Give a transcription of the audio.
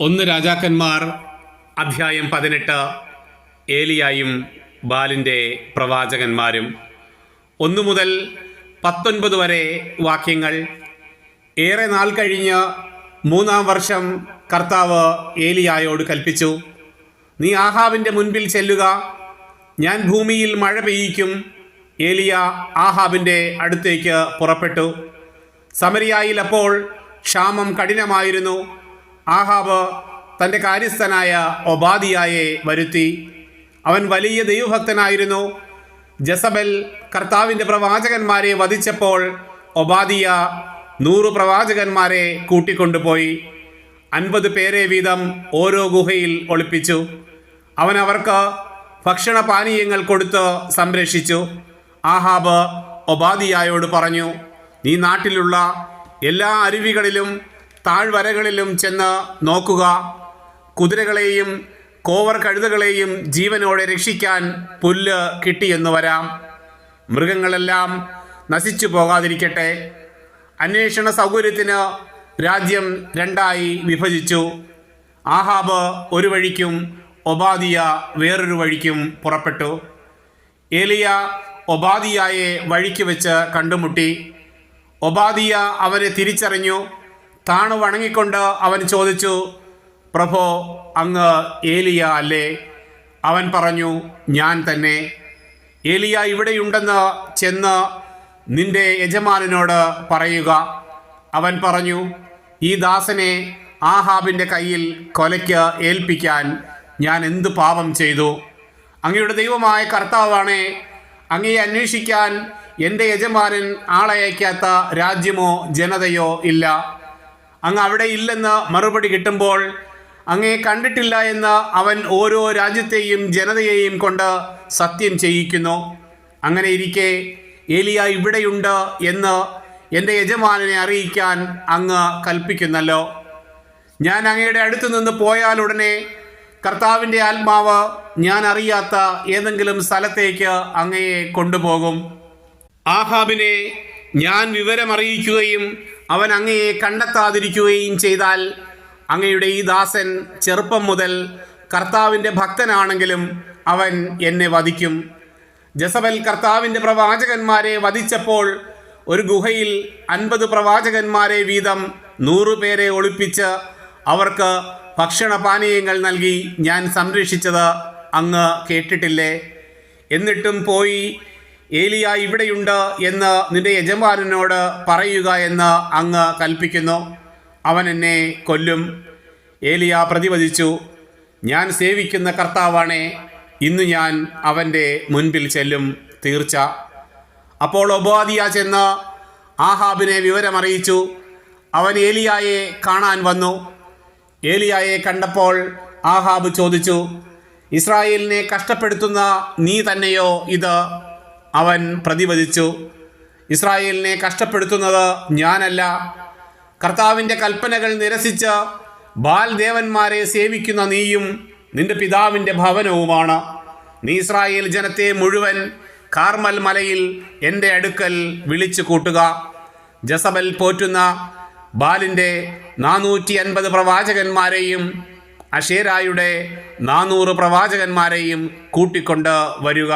ഒന്ന് രാജാക്കന്മാർ അധ്യായം പതിനെട്ട് ഏലിയായും ബാലിന്റെ പ്രവാചകന്മാരും. ഒന്നു മുതൽ പത്തൊൻപത് വരെ വാക്യങ്ങൾ. ഏറെ നാൾ കഴിഞ്ഞ് മൂന്നാം വർഷം കർത്താവ് ഏലിയായോട് കൽപ്പിച്ചു നീ ആഹാബിന്റെ മുൻപിൽ ചെല്ലുക. ഞാൻ ഭൂമിയിൽ മഴ പെയ്യിക്കും. ഏലിയ ആഹാബിന്റെ അടുത്തേക്ക് പുറപ്പെട്ടു. സമരിയായിൽ അപ്പോൾ ക്ഷാമം കഠിനമായിരുന്നു. ആഹാബ് തന്റെ കാര്യസ്ഥനായ ഒബാദിയായെ വരുത്തി. അവൻ വലിയ ദൈവഭക്തനായിരുന്നു. ജസബൽ കർത്താവിന്റെ പ്രവാചകന്മാരെ വധിച്ചപ്പോൾ ഒബാദിയ നൂറ് പ്രവാചകന്മാരെ കൂട്ടിക്കൊണ്ടുപോയി. അൻപത് പേരെ വീതം ഓരോ ഗുഹയിൽ ഒളിപ്പിച്ചു. അവൻ അവർക്ക് ഭക്ഷണപാനീയങ്ങൾ കൊടുത്ത് സംരക്ഷിച്ചു. ആഹാബ് ഒബാദിയായോട് പറഞ്ഞു നീ നാട്ടിലുള്ള എല്ലാ അരുവികളിലും താഴ്വരകളിലും ചെന്ന് നോക്കുക. കുതിരകളെയും കോവർ കഴുതകളെയും ജീവനോടെ രക്ഷിക്കാൻ പുല്ല് കിട്ടിയെന്ന് വരാം. മൃഗങ്ങളെല്ലാം നശിച്ചു പോകാതിരിക്കട്ടെ. അന്വേഷണ സൗകര്യത്തിന് രാജ്യം രണ്ടായി വിഭജിച്ചു. ആഹാബ് ഒരു വഴിക്കും ഒബാദിയ വേറൊരു വഴിക്കും പുറപ്പെട്ടു. ഏലിയ ഒബാദിയായെ വഴിക്ക് വെച്ച് കണ്ടുമുട്ടി. ഒബാദിയ അവരെ തിരിച്ചറിഞ്ഞു. താണു വണങ്ങിക്കൊണ്ട് അവൻ ചോദിച്ചു പ്രഭോ അങ്ങ് ഏലിയ അല്ലേ? അവൻ പറഞ്ഞു ഞാൻ തന്നെ. ഏലിയ ഇവിടെയുണ്ടെന്ന് ചെന്ന് നിന്റെ യജമാനോട് പറയുക. അവൻ പറഞ്ഞു ഈ ദാസനെ ആഹാബിന്റെ കയ്യിൽ കൊലയ്ക്ക് ഏൽപ്പിക്കാൻ ഞാൻ എന്ത് പാപം ചെയ്തു? അങ്ങയുടെ ദൈവമായ കർത്താവാണേ അങ്ങയെ അന്വേഷിക്കാൻ എന്റെ യജമാനൻ ആളയക്കാത്ത രാജ്യമോ ജനതയോ ഇല്ല. അങ്ങ് അവിടെ ഇല്ലെന്ന് മറുപടി കിട്ടുമ്പോൾ അങ്ങേ കണ്ടിട്ടില്ല എന്ന് അവൻ ഓരോ രാജ്യത്തെയും ജനതയെയും കൊണ്ട് സത്യം ചെയ്യിക്കുന്നു. അങ്ങനെ ഇരിക്കെ ഏലിയ ഇവിടെയുണ്ട് എന്ന് എന്റെ യജമാനനെ അറിയിക്കാൻ അങ്ങ് കൽപ്പിക്കുന്നല്ലോ. ഞാൻ അങ്ങയുടെ അടുത്ത് നിന്ന് പോയാൽ ഉടനെ കർത്താവിന്റെ ആത്മാവ് ഞാൻ അറിയാത്ത ഏതെങ്കിലും സ്ഥലത്തേക്ക് അങ്ങയെ കൊണ്ടുപോകും. ആഹാബിനെ ഞാൻ വിവരമറിയിക്കുകയും അവൻ അങ്ങയെ കണ്ടെത്താതിരിക്കുകയും ചെയ്താൽ അങ്ങയുടെ ഈ ദാസൻ ചെറുപ്പം മുതൽ കർത്താവിന്റെ ഭക്തനാണെങ്കിലും അവൻ എന്നെ വധിക്കും. ജസബൽ കർത്താവിന്റെ പ്രവാചകന്മാരെ വധിച്ചപ്പോൾ ഒരു ഗുഹയിൽ അൻപത് പ്രവാചകന്മാരെ വീതം നൂറു പേരെ ഒളിപ്പിച്ച് അവർക്ക് ഭക്ഷണപാനീയങ്ങൾ നൽകി ഞാൻ സംരക്ഷിച്ചത് അങ്ങ് കേട്ടിട്ടില്ലേ? എന്നിട്ടും പോയി ഏലിയ ഇവിടെയുണ്ട് എന്ന് നിന്റെ യജമാനനോട് പറയുക എന്ന് അങ്ങ് കൽപ്പിക്കുന്നു. അവൻ എന്നെ കൊല്ലും. ഏലിയ പ്രതിവദിച്ചു ഞാൻ സേവിക്കുന്ന കർത്താവാണേ ഇന്ന് ഞാൻ അവന്റെ മുൻപിൽ ചെല്ലും തീർച്ച. അപ്പോൾ ഒബാദിയ ചെന്ന് ആഹാബിനെ വിവരമറിയിച്ചു. അവൻ ഏലിയായെ കാണാൻ വന്നു. ഏലിയായെ കണ്ടപ്പോൾ ആഹാബ് ചോദിച്ചു ഇസ്രായേലിനെ കഷ്ടപ്പെടുത്തുന്ന നീ തന്നെയോ ഇത്? അവൻ പ്രതിപദിച്ചു ഇസ്രായേലിനെ കഷ്ടപ്പെടുത്തുന്നത് ഞാനല്ല. കർത്താവിന്റെ കൽപ്പനകൾ നിരസിച്ച് ബാൽ ദേവന്മാരെ സേവിക്കുന്ന നീയും നിന്റെ പിതാവിന്റെ ഭവനവുമാണ്. നീ ഇസ്രായേൽ ജനത്തെ മുഴുവൻ കാർമൽ മലയിൽ എന്റെ അടുക്കൽ വിളിച്ചു കൂട്ടുക. ജസബൽ പോറ്റുന്ന ബാലിന്റെ നാനൂറ്റി അൻപത് പ്രവാചകന്മാരെയും അഷേരായുടെ നാനൂറ് പ്രവാചകന്മാരെയും കൂട്ടിക്കൊണ്ട് വരിക.